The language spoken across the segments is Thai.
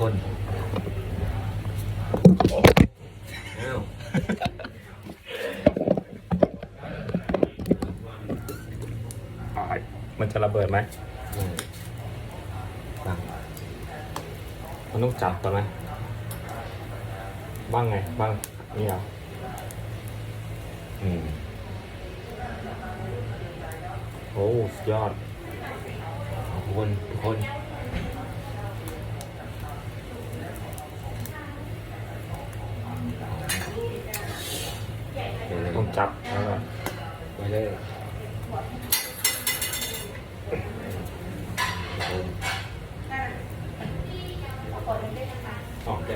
คนอ้าวมันจะระเบิดไหมอืมฟังมันต้องจับก่อนไหมบ้างไงบ้างนี่เหรออืมโอ้สุดยอดทุกคนทุกคนเดี๋ยวเลย ต้องจับแล้วก็ไปเลยทุกคนออกได้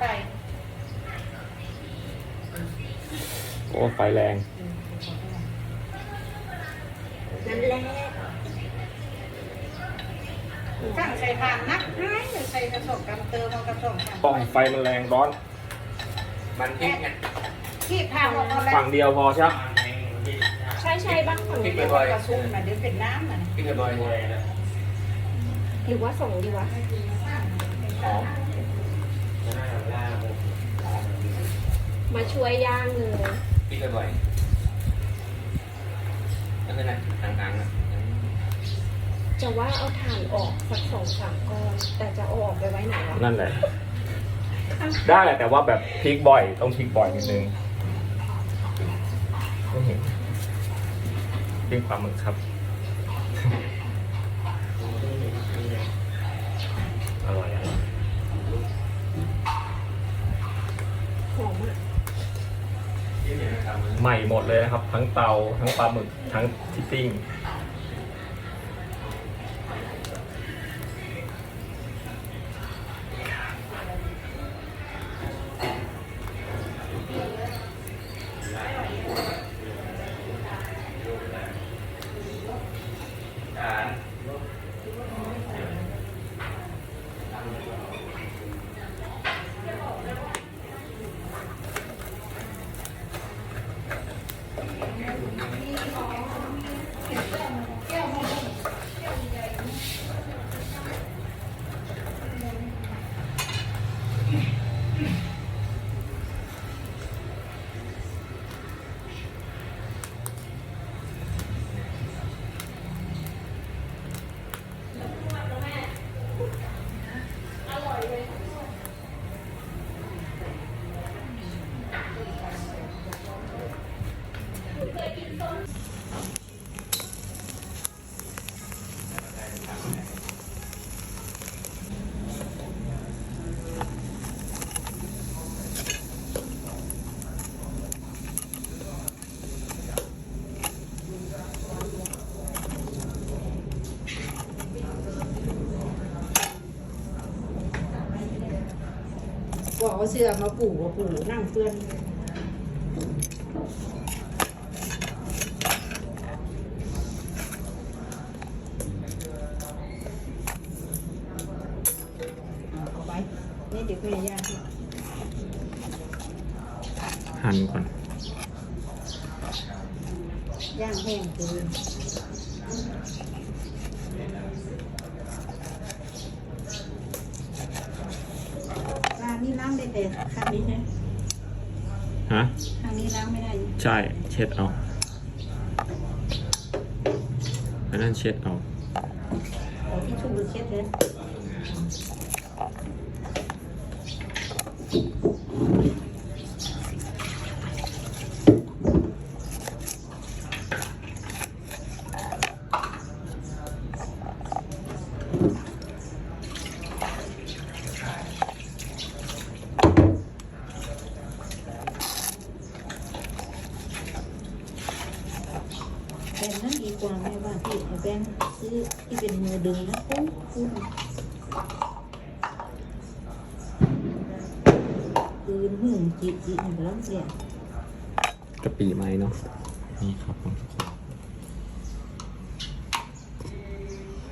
ไปโอ้ไฟแรงนั่นแหละ สั่งใส่ผ่านนักให้หรือใส่กระสอบกันเติมเอากระสอบกันป้องไฟมันแรงร้อน มันพริกไงขีดทางออกมาแล้วฝั่งเดียวพอใช่ไหมใช่ใช่บ้างฝั่งพริกนี้บ่อยกระซุ่มนะเดี๋ยวเป็นน้ำนะๆพริกบ่อยๆหรือว่าส่งดีวะหอมมาช่วยย่างเลยพริกบ่อยๆแล้วก็นั่นต่างๆนะ จะว่าเอาถ่านออกสักสองสามก้อน แต่จะเอาออกไปไว้ไหนวะนั่นแหละ ได้แหละแต่ว่าแบบพลิกบ่อยต้องพลิกบ่อยนิดนึงไม่เห็นปิ้งปลาหมึกครับอร่อยอร่อยหอมอะใหม่หมดเลยนะครับ ทั้งเตาทั้งปลาหมึกทั้งที่ปิ้ง บอ กว่าเสื้อมาปู่ว่าปู่นั่งเฟื่อนเอาไปนี่เดี๋ยวแม่ย่างให้หั่นก่อน ย่างแห้งเกินร้า นนี้ล้างได้แต่ข้างนี้นะฮะข้างนี้ล้างไม่ได้ใช่เช็ดเอาอันนั้นเช็ดเอาเอาที่ชุ่มหรือเช็ดเลย ดีกว่าแม่ว่าที่เอาแบงซื้อที่เป็นมือดึงนะปุ้งปุ้งปืนหึ่งจีจีมันก็ต้องเสียกะปิไหมเนาะนี่ครับผมทุกคน